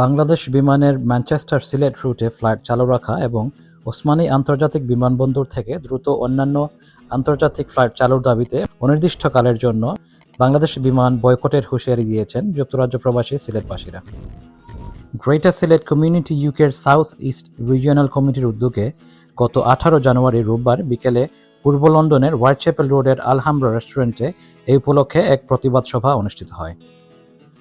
বাংলাদেশ বিমানের ম্যানচেস্টার সিলেট রুটে ফ্লাইট চালু রাখা এবং ওসমানী আন্তর্জাতিক বিমানবন্দর থেকে দ্রুত অন্যান্য আন্তর্জাতিক ফ্লাইট চালুর দাবিতে অনির্দিষ্টকালের জন্য বাংলাদেশ বিমান বয়কটের হুঁশিয়ারি দিয়েছেন যুক্তরাজ্য প্রবাসী সিলেটবাসীরা। গ্রেটার সিলেট কমিউনিটি ইউকের সাউথ ইস্ট রিজিয়নাল কমিটির উদ্যোগে গত আঠারো জানুয়ারি রোববার বিকেলে পূর্ব লন্ডনের হোয়াইট চ্যাপেল রোডের আলহামরা রেস্টুরেন্টে এই উপলক্ষে এক প্রতিবাদ সভা অনুষ্ঠিত হয়।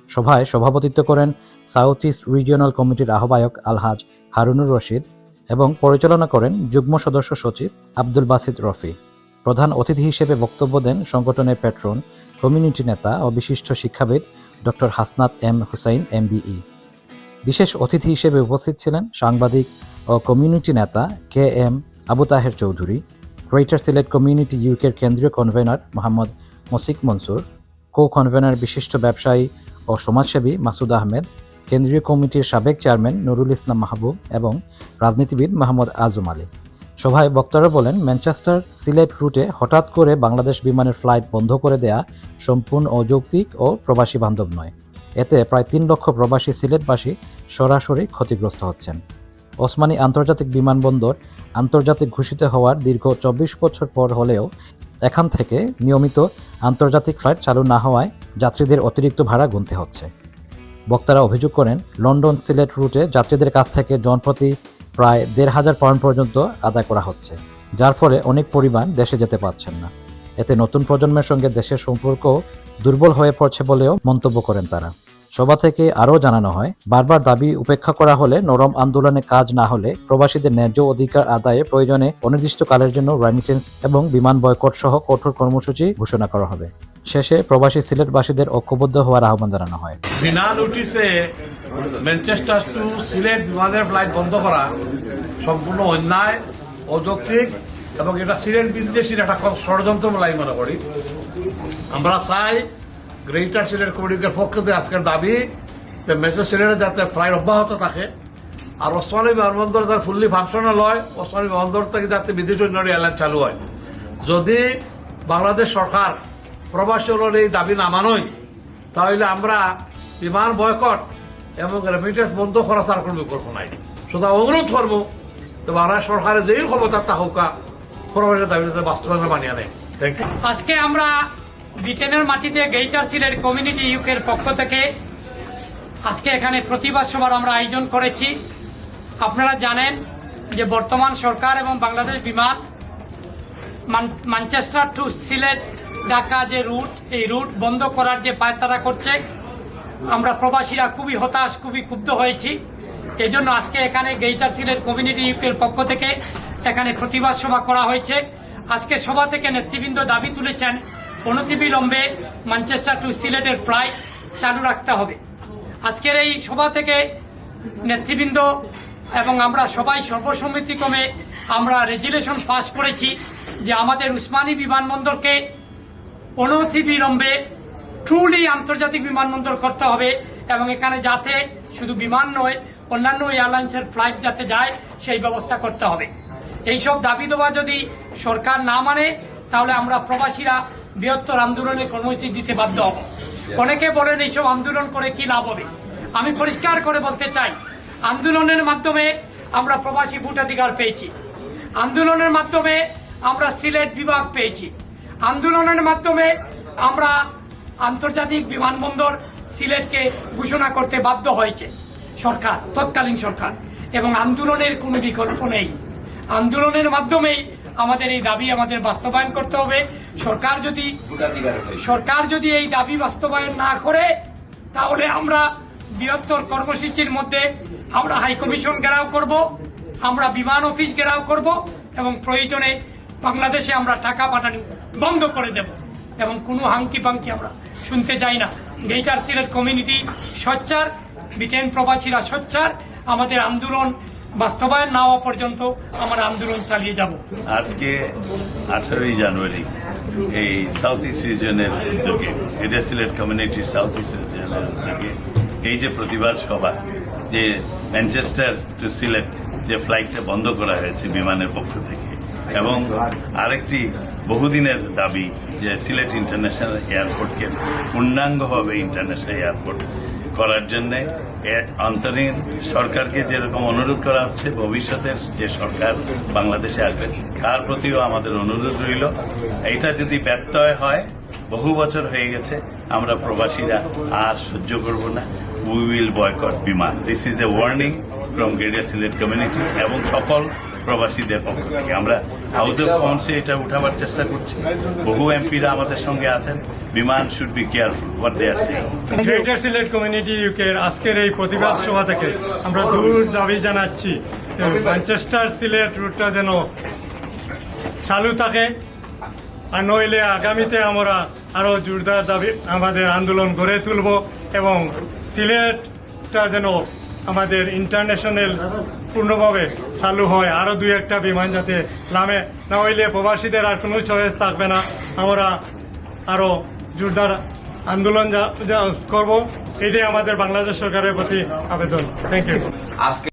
সভায় সভাপতিত্ব করেন সাউথ ইস্ট রিজিয়নাল কমিটির আহ্বায়ক আলহাজ হারুনুর রশিদ এবং পরিচালনা করেন যুগ্ম সদস্য সচিব আব্দুল বাসিদ রফি। প্রধান অতিথি হিসেবে বক্তব্য দেন সংগঠনের প্যাট্রন কমিউনিটি নেতা ও বিশিষ্ট শিক্ষাবিদ doctor Hasnat M Hussain MBE বিশেষ অতিথি হিসেবে উপস্থিত ছিলেন সাংবাদিক ও কমিউনিটি নেতা K M Abu Taher Chowdhury greater Sylhet community ইউকের কেন্দ্রীয় convener Mohammad Mosik Mansur co convener বিশিষ্ট ব্যবসায়ী ও সমাজসেবী মাসুদ আহমেদ, কেন্দ্রীয় কমিটির সাবেক চেয়ারম্যান নুরুল ইসলাম মাহবুব এবং রাজনীতিবিদ মোহাম্মদ আজম আলী। সভায় বক্তারা বলেন, ম্যানচেস্টার সিলেট রুটে হঠাৎ করে বাংলাদেশ বিমানের ফ্লাইট বন্ধ করে দেয়া সম্পূর্ণ অযৌক্তিক ও প্রবাসী বান্ধব নয়। এতে প্রায় তিন লক্ষ প্রবাসী সিলেটবাসী সরাসরি ক্ষতিগ্রস্ত হচ্ছেন। ওসমানী আন্তর্জাতিক বিমানবন্দর আন্তর্জাতিক ঘোষিত হওয়ার দীর্ঘ চব্বিশ বছর পর হলেও এখান থেকে নিয়মিত আন্তর্জাতিক ফ্লাইট চালু না হওয়ায় যাত্রীদের অতিরিক্ত ভাড়া গুনতে হচ্ছে। বক্তারা অভিযোগ করেন, লন্ডন সিলেট রুটে যাত্রীদের কাছ থেকে জনপ্রতি প্রায় দেড় হাজার পাউন্ড পর্যন্ত আদায় করা হচ্ছে, যার ফলে অনেক পরিমাণ দেশে যেতে পারছেন না। এতে নতুন প্রজন্মের সঙ্গে দেশের সম্পর্ক দুর্বল হয়ে পড়ছে বলেও মন্তব্য করেন তারা। সভা থেকে আরও জানানো হয়, বারবার দাবি উপেক্ষা করা হলে নরম আন্দোলনে কাজ না হলে প্রবাসীদের ন্যায্য অধিকার আদায়ে প্রয়োজনে অনির্দিষ্টকালের জন্য রেমিটেন্স এবং বিমান বয়কট সহ কঠোর কর্মসূচি ঘোষণা করা হবে। শেষে প্রবাসী সিলেটবাসীদের ঐক্যবদ্ধ হওয়ার আহ্বান জানানো হয়। বিনা নোটিশে ম্যানচেস্টার টু সিলেট বিমানের ফ্লাইট বন্ধ করা সম্পূর্ণ অন্যায়, অযৌক্তিক এবং এটা সিলেট বিদ্বেষীর একটা ষড়যন্ত্র বলে আমি মনে করি। আমরা চাই গ্রেটার সিলেট কমিউনিটির পক্ষ থেকে আজকের দাবি যে মেসেজ সিলেটে যাতে ফ্লাইট অব্যাহত থাকে আর ওসমানী বিমানবন্দর যাতে ফুললি ফাংশনাল হয়, ওসমানী বিমানবন্দর থেকে যাতে বিদেশি অন্য এয়ারলাইন চালু হয়। যদি বাংলাদেশ সরকার প্রবাসী হলের এই দাবি না মানই তাহলে আমরা বিমান বয়কট এবং রেমিটেন্স বন্ধ করা ছাড়া কোনো বিকল্প নাই। শুধু অনুরোধ করব তো বাংলাদেশ সরকারের যেই ক্ষমতা তা হোক প্রবাসীর দাবি বাস্তবায়ন মানিয়ে নেয়। থ্যাংক ইউ আজকে আমরা ব্রিটেনের মাটিতে গেইচার সিলেট কমিউনিটি ইউকের পক্ষ থেকে আজকে এখানে প্রতিবাদ সভার আমরা আয়োজন করেছি। আপনারা জানেন যে বর্তমান সরকার এবং বাংলাদেশ বিমান মান- ম্যানচেস্টার টু সিলেট ঢাকা যে রুট, এই রুট বন্ধ করার যে পায়তারা করছে, আমরা প্রবাসীরা খুবই হতাশ, খুবই ক্ষুব্ধ হয়েছি। এই জন্য আজকে এখানে গেইটার সিলেট কমিউনিটি ইউকের পক্ষ থেকে এখানে প্রতিবাদ সভা করা হয়েছে। আজকে সভা থেকে নেতৃবৃন্দ দাবি তুলেছেন অনতিবিলম্বে ম্যানচেস্টার টু সিলেটের ফ্লাইট চালু রাখতে হবে। আজকের এই সভা থেকে নেতৃবৃন্দ এবং আমরা সবাই সর্বসম্মতিক্রমে আমরা রেজুলেশন পাস করেছি যে আমাদের উসমানী বিমানবন্দরকে অনতি বিলম্বে ট্রুলি আন্তর্জাতিক বিমানবন্দর করতে হবে এবং এখানে যাতে শুধু বিমান নয়, অন্যান্য এয়ারলাইন্সের ফ্লাইট যাতে যায়, সেই ব্যবস্থা করতে হবে। এইসব দাবি দেওয়া যদি সরকার না মানে তাহলে আমরা প্রবাসীরা বৃহত্তর আন্দোলনের কর্মসূচি দিতে বাধ্য হব। অনেকে বলেন এইসব আন্দোলন করে কি লাভ হবে? আমি পরিষ্কার করে বলতে চাই, আন্দোলনের মাধ্যমে আমরা প্রবাসী ভোটাধিকার পেয়েছি। আন্দোলনের মাধ্যমে আমরা সিলেট বিভাগ পেয়েছি। আন্দোলনের মাধ্যমে আমরা আন্তর্জাতিক বিমানবন্দর সিলেটকে ঘোষণা করতে বাধ্য হয়েছে সরকার, তৎকালীন সরকার। এবং আন্দোলনের কোনো বিকল্প নেই। আন্দোলনের মাধ্যমেই আমাদের এই দাবি আমাদের বাস্তবায়ন করতে হবে। সরকার যদি সরকার যদি এই দাবি বাস্তবায়ন না করে তাহলে আমরা বৃহত্তর কর্মসূচির মধ্যে আমরা হাই কমিশন ঘেরাও করব আমরা বিমান অফিস ঘেরাও করব এবং প্রয়োজনে বাংলাদেশে আমরা টাকা পাঠানো বন্ধ করে দেব এবং কোনো হাঙ্কি পাঙ্কি আমরা শুনতে চাই না। গেইটার সিলেট কমিউনিটি সোচ্চার ব্রিটেন প্রবাসীরা সোচ্চার আমাদের আন্দোলন বাস্তবায়ন না হওয়া পর্যন্ত আমার আন্দোলন চালিয়ে যাব। আজকে আঠারোই জানুয়ারি, এই সাউথ ইস্ট রিজনের উদ্যোগে এটা সিলেট কমিউনিটি সাউথ ইস্ট রিজনের উদ্যোগে, এই যে প্রতিবাদ সভা, যে ম্যানচেস্টার টু সিলেট যে ফ্লাইটটা বন্ধ করা হয়েছে বিমানের পক্ষ থেকে, এবং আরেকটি বহুদিনের দাবি যে সিলেট ইন্টারন্যাশনাল এয়ারপোর্টকে পূর্ণাঙ্গভাবে ইন্টারন্যাশনাল এয়ারপোর্ট করার জন্যে অন্তরীণ সরকারকে যেরকম অনুরোধ করা হচ্ছে, ভবিষ্যতের যে সরকার বাংলাদেশে আসবে, তার প্রতিও আমাদের অনুরোধ রইল। এইটা যদি ব্যত্যয় হয়, বহু বছর হয়ে গেছে, আমরা প্রবাসীরা আর সহ্য করব না। We will boycott Biman. This is a warning from greater Sylhet community এবং সকল প্রবাসীদের পক্ষ থেকে। আমরা হাউস অফ এটা উঠাবার চেষ্টা করছি। বহু এমপিরা আমাদের সঙ্গে আছেন। Biman should be careful what they are saying greater Sylhet community ইউকের আজকের এই প্রতিবাদ সভা থেকে আমরা দূর দাবি জানাচ্ছি যে ম্যানচেস্টার সিলেট রুটটা যেন চালু থাকে আর নইলে আগামীতে আমরা আরও জোরদার দাবি আমাদের আন্দোলন গড়ে তুলব এবং সিলেটটা যেন আমাদের ইন্টারন্যাশনাল পূর্ণভাবে চালু হয়। আরও দুই একটা বিমান যাতে নামে। না হইলে প্রবাসীদের আর কোনো চয়েস থাকবে না। আমরা আরও জোরদার আন্দোলন করব। এটাই আমাদের বাংলাদেশ সরকারের প্রতি আবেদন। থ্যাংক ইউ আজকে